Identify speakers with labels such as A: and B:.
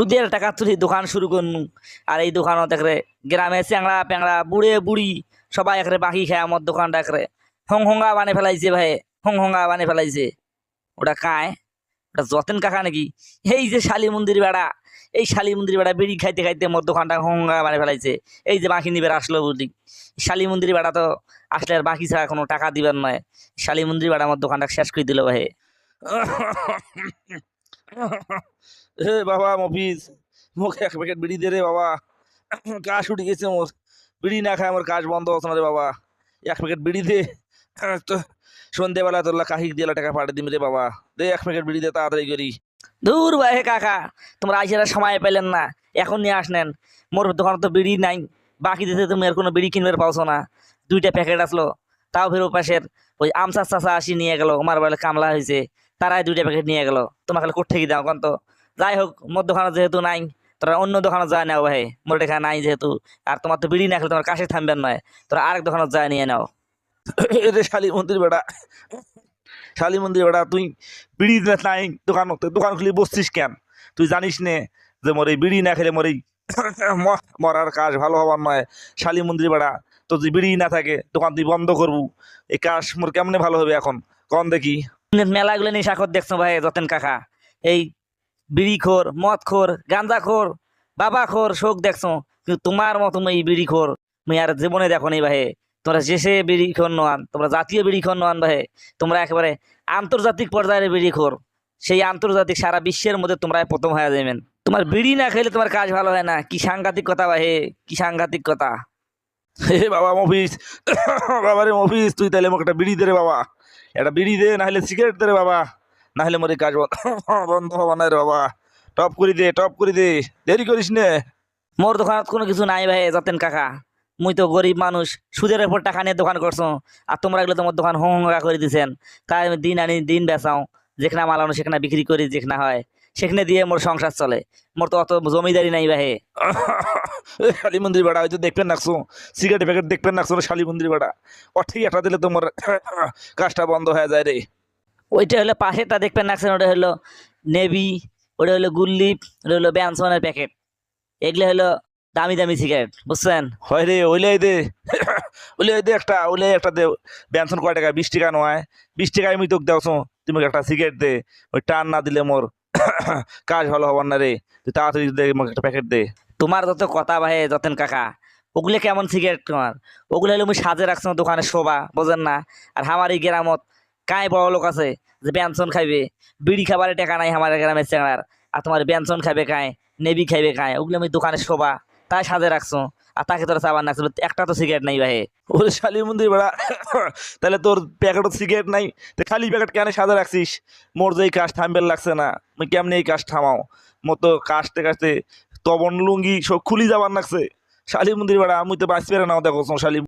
A: সুদের টাকা তুলি দোকান শুরু করনু। আর এই দোকানও দেখরে গ্রামে চ্যাংড়া প্যাংড়া, বুড়ে বুড়ি সবাই একরে বাকি খায় আমার দোকানটা একরে হং হঙ্গা বানিয়ে ফেলাইছে ভাই, হং হঙ্গা বানিয়ে ফেলাইছে। ওটা কায়? ওটা যতেন কাকা নাকি? এই যে শালি মন্দির বেড়া, এই শালি মন্দির বেড়া বিড়ি খাইতে খাইতে মোর দোকানটা হঙ্গা বানিয়ে ফেলাইছে। এই যে বাকি নিবে আসলো বুঝলি শালি মন্দির বেড়া তো আসলে আর বাকি ছাড়া কোনো টাকা দিবেন নয়। শালি মন্দির বেড়া আমার দোকানটা শেষ করে দিল ভাই।
B: এ বাবা মফিজ, মুখে এক প্যাকেট বিড়ি দে রে বাবা। কাজ উঠে গেছে মোর। বিড়ি না খায় আমার কাজ বন্ধ হচ্ছে না রে বাবা। এক প্যাকেট বিড়ি দে। তো সন্ধ্যেবেলা তোর কাহিক দিয়ে টাকা পাঠিয়ে দিবি রে বাবা। দে এক প্যাকেট বিড়ি দে তাড়াতাড়ি করি।
A: দূর ভাই কাকা, তোমরা আইসারা সময় পেলেন না। এখন নিয়ে আসলেন। মোর দোকানে তো বিড়ি নাই। বাকি দিতে তুমি আর কোনো বিড়ি কিনবার পাওছো না। দুইটা প্যাকেট আসলো। তাও ফের পাশের ওই আমসা চাষা আসি নিয়ে গেল। আমার বেলা কামলা হয়েছে তারাই দুইটা প্যাকেট নিয়ে গেল। তোমাকে কোথা থেকে দাও তো? যাই হোক, মোর দোকানে যেহেতু নাই, তোরা অন্য দোকানে যায় নাও ভাই। মোর দেখা নাই যেহেতু। আর তোমার তো বিড়ি না খেলে তোমার কাছে থামবেন নয় তোরা আরেক দোকানে যায় নিয়ে নাও।
B: রে শালি মন্দির বেড়া শালি মন্দির বেড়া তুই বিড়ি নাই দোকান দোকান খুলি বসছিস কেন? তুই জানিস নে যে মোর এই বিড়ি না খেলে মোর এই মরার কাজ ভালো হবার নয়। শালি মন্দির বেড়া তো যদি বিড়ি না থাকে, দোকান তুই বন্ধ করবু। এই কাজ মোর কেমনে ভালো হবে এখন? কম দেখি।
A: মেলাগুলো নিয়ে খোর দেখছ ভাই যতেন কাকা। এই বিড়ি খোর মদ খোর গাঁজা খোর বাবা খোর শোক দেখছ। কিন্তু তোমার মতো এই বিড়ি খোর মুই আর জীবনে দেখো নি ভাই। তোমরা শেষে বিড়ি খোর নোয়ান তোমরা জাতীয় বিড়ি খোর নোয়ান ভাই। তোমরা একেবারে আন্তর্জাতিক পর্যায়ের বিড়ি খোর সেই আন্তর্জাতিক সারা বিশ্বের মধ্যে তোমরা প্রথম হয়ে যাবেন তোমার বিড়ি না খেলে তোমার কাজ ভালো হয় না। কি সাংঘাতিক কথা ভাই, কি সাংঘাতিক কথা।
B: হে বাবা মফিস বাবা রে মফিস তুই তাহলে মোক একটা বিড়ি দে রে বাবা। একটা বিড়ি দে না হলে সিগারেট দে রে বাবা। না হলে মোর কাজ বন্ধ হবা না রে বাবা। টপ করে দে, টপ করে দে। দেরি করিস নে।
A: মোর দোকানত কোনো কিছু নাই ভাই, যাতেন কাকা। মুই তো গরিব মানুষ, সুদের উপর টাকা নিয়ে দোকান করছ। আর তোমরা এগুলো তোমার দোকান হোঙ্গা করে দিছেন। তাই আমি দিন আনি, দিন বেচাও। যেখানে মাল আনো, সেখানে বিক্রি করি, যেখানে হয়। সেখানে দিয়ে মোর সংসার চলে। মোর তো অত জমিদারি নাই ভাই
B: শালি মন্দির বেড়া হয়তো দেখবেন নাকছো সিগারেট প্যাকেট দেখবেন নাকছো শালি মন্দির বেড়া ও ঠিক একটা দিলে তোমার কাজটা বন্ধ হয়ে যায় রে।
A: ওইটা হলো পাশেরটা দেখবেন নাকছেন ওটা হলো নেভি ওটা হলো গুল্লিপ ওটা হলো ব্যানসনের প্যাকেট। এগুলো হলো দামি দামি সিগারেট বুঝছেন?
B: হয় রে ওইলাই দে। ওইলাই দে একটা ওইলাই একটা দে। বেনশন কয় টাকা? বিশ টাকা নয়। বিশ টাকায় আমি তোকে দেওছো তুমি একটা সিগারেট দে। ওই টান না দিলে মোর কাজ ভালো হবার না রে। তুই তাড়াতাড়ি দে, আমাকে একটা প্যাকেট দে।
A: তোমার যত কথা ভাই, যতেন কাকা, ওগুলো কেমন সিগারেট তোমার? ওগুলো হলে আমি সাজে রাখছো দোকানে শোভা, বোঝেন না? আর আমার এই গ্রামত, কায় বড় লোক আছে যে ব্যঞ্জন খাইবে। বিড়ি খাবারে টাকা নাই আমার গ্রামের চেংড়ার, আর তোমার ব্যঞ্জন খাবে কায়, নেবি খাইবে কায়, ওগুলো আমি দোকানে শোভা। তাই সাজে রাখছো। আর তাকে তোরা চাবান রাখছিল একটা তো সিগারেট নাই ভাই।
B: ওরে শালি মন্দির বেড়া। তাহলে তোর প্যাকেটও সিগারেট নাই। তো খালি প্যাকেট কেন সাজা রাখছিস? মোর যে এই কাজ থামবেল লাগছে না। মুই কেমনি এই কাজ থামাও? মতো তো কাজতে কাজতে তবন লুঙ্গি সব খুলি যাবার লাগছে। শালি মন্দির বেড়া আমি তো বাঁচবে না। দেখো শালি।